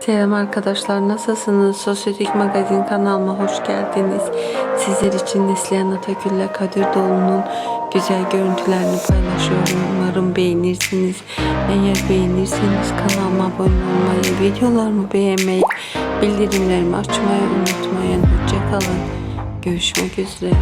Selam arkadaşlar nasılsınız? Sosyetik Magazin kanalıma hoş geldiniz. Sizler için Neslihan Atakül ile Kadir Doğulu'nun güzel görüntülerini paylaşıyorum. Umarım beğenirsiniz. Eğer beğenirseniz kanalıma abone olmayı, videolarımı beğenmeyi, bildirimlerimi açmayı unutmayın. Hoşçakalın. Görüşmek üzere.